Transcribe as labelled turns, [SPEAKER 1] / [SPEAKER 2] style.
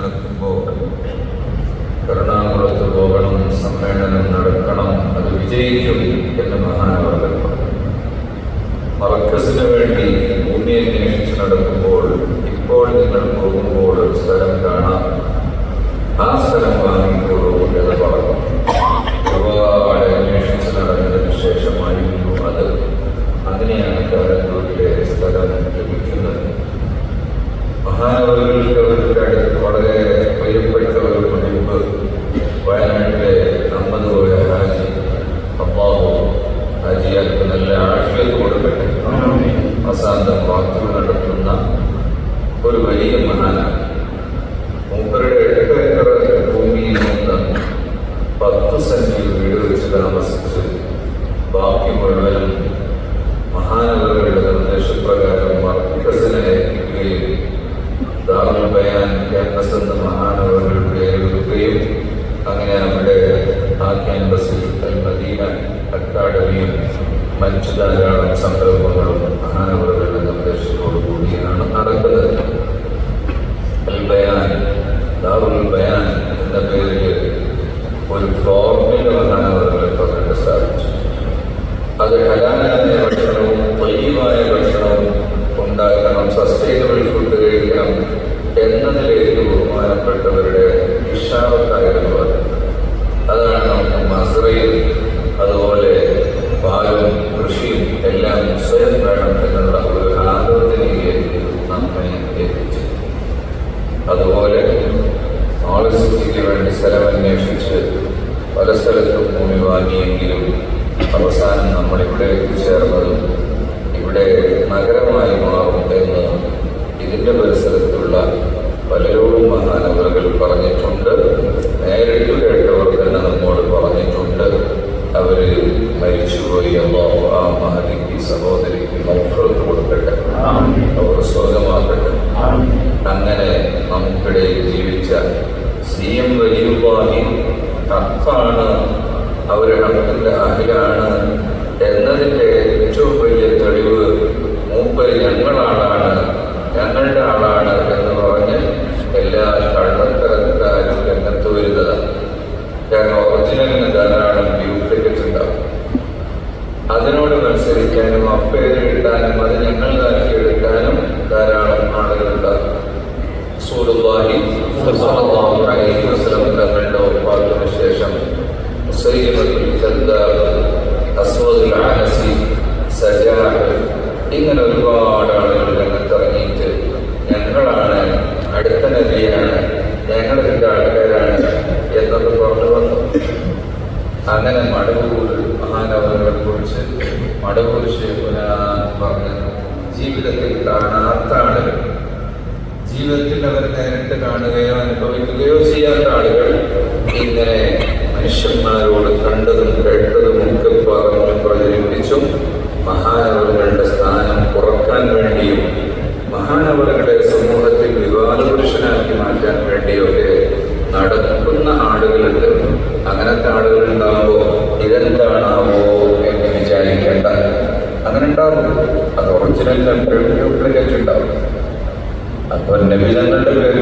[SPEAKER 1] നടക്കുമ്പോൾ എറണാകുളത്ത് പോകണം സമ്മേളനം നടക്കണം അത് വിജയിക്കും എന്ന് മഹാനവർകൾ മറക്കസിന് വേണ്ടി ഭൂമി അന്വേഷിച്ച് നടക്കുമ്പോൾ ഇപ്പോൾ നിങ്ങൾ പോകുമ്പോൾ സ്ഥലം കാണാം ആ സ്ഥലം വാങ്ങിക്കോളൂ എന്ന് പറഞ്ഞു ഒരുപാട് അന്വേഷിച്ച് നടന്നതിന് ശേഷമായിരുന്നു അത് അങ്ങനെയാണ് കാരന്തൂരിലെ സ്ഥലം ലഭിക്കുന്നത് മഹാനവറുകൾക്ക് അവർക്ക് അടുത്ത് വളരെ പ്രിയപ്പെട്ട ഒരു മുൻപ് വയനാട്ടിലെ അമ്മത് പോയ ഹാജി അമ്മാവോ ഹാജിയാർക്ക് നല്ല ആഴ്ചകൾ കൊടുക്കട്ടെ. അസാന്തം വാക്കുകൾ നടത്തുന്ന ഒരു വലിയ മഹാനാണ്. മൂപ്പരുടെ എട്ട് ഏക്കർ ഭൂമിയിൽ നിന്ന് പത്ത് സെന്റിൽ വീട് വെച്ച് താമസിച്ച് ബാക്കി മുഴുവനും മഹാനവരുടെ നിർദ്ദേശപ്രകാരം മർക്കസിനെ ഏൽപ്പിക്കുകയും ദാറുൽ ബയാൻ ക്യാമ്പസ് എന്ന മഹാനവരുടെ പേരെടുക്കുകയും അങ്ങനെ അവിടെ ആ ക്യാമ്പസിൽ മദീന അക്കാഡമിയും മറ്റു ധാരാളം സംരംഭങ്ങളും മഹാനവറുകളുടെ നിർദ്ദേശത്തോടു കൂടിയാണ് നടക്കുന്നത്. ബയാൻ എന്ന പേരിൽ ഒരു ഫോർമുല മഹാനവറുകളെ തുറന്നിട്ട് സാധിച്ചു അത് ഹലാലായ ഭക്ഷണവും വൈവായ ഭക്ഷണവും ഉണ്ടാക്കണം സസ്റ്റൈനബിൾ ഫുഡ് കഴിക്കണം നിലയിൽ ബഹുമാനപ്പെട്ടവരുടെ ഇഷാവത്തായിരുന്നു അത്. അതാണ് നമുക്ക് മസറയും അതുപോലെ പാലും കൃഷിയും എല്ലാം സ്വയം വേണം എന്നുള്ള ഒരു ആഗ്രഹത്തിലേക്ക് നമ്മെ എത്തിച്ചു. അതുപോലെ ആളുസിറ്റിക്ക് വേണ്ടി സ്ഥലം അന്വേഷിച്ച് പല സ്ഥലത്തും ഭൂമി വാങ്ങിയെങ്കിലും അവസാനം നമ്മളിവിടെ എത്തിച്ചേർന്നതും അവർ സ്വർഗമാക്കട്ടെ അങ്ങനെ നമുക്കിടയിൽ ജീവിച്ച സി എം വലിയുവാഹി ഹക്കാണ് അവർ അടുത്തിന്റെ അഹിലാണ് എന്നതിന്റെ ഏറ്റവും വലിയ തെളിവ് മൂപ്പര് ഞങ്ങളാളാണ് ഞങ്ങളുടെ ആളാണ് എന്ന് പറഞ്ഞ് എല്ലാ കള്ളത്തരക്കാരും രംഗത്ത് വരുന്നതാണ് കാരണം ഒറിജിനലിന് ധാരാളം ഡ്യൂപ്ലിക്കറ്റ് ഉണ്ടാവും. അതിനോട് മത്സരിക്കാനും അപ്പേര് കിട്ടാനും അത് ഞങ്ങളാക്കി റസൂലുള്ളാഹി സ്വല്ലല്ലാഹു അലൈഹി വസല്ലം തങ്ങളുടെ വഫാത്തിന് ശേഷം അസ്വദുൽ അനസി സജാഹ് ഇങ്ങനെ ഒരുപാട് ആളുകൾ രംഗത്തിറങ്ങിയിട്ട് ഞങ്ങളാണ് അടുത്ത നബിയാണ് ഞങ്ങൾ ഇതിന്റെ ആൾക്കാരാണ് എന്നൊക്കെ പറഞ്ഞു വന്നു. അങ്ങനെ മടവൂർ മഹാനവറുകളെ കുറിച്ച് മടവൂർ ശേഖുന ജീവിതത്തിൽ കാണാത്ത ആളുകൾ. ജീവിതത്തിൽ നേരിട്ട് കാണുകയോ അനുഭവിക്കുകയോ ചെയ്യാത്ത ആളുകൾ ഇങ്ങനെ മനുഷ്യന്മാരോട് കണ്ടതും കേട്ടതും ഒക്കെ പറഞ്ഞു പ്രചരിപ്പിച്ചും. മഹാനവറുകളുടെ സ്ഥാനം കുറയ്ക്കാൻ വേണ്ടിയും മഹാനവറുകളെ സമൂഹത്തിൽ വിവാദ പുരുഷനാക്കി മാറ്റാൻ വേണ്ടിയൊക്കെ നടക്കുന്ന ആളുകളുണ്ട്. അങ്ങനത്തെ ആളുകൾ ഉണ്ടാകുമ്പോൾ ഇതെന്താണാവോ എന്ന് വിചാരിക്കേണ്ട. അങ്ങനെ ഉണ്ടാവും അത് ഒറിജിനൽ ഡ്യൂപ്ലിക്കേറ്റ് ഉണ്ടാവും അപ്പോൾ നബി തങ്ങളുടെ പേര്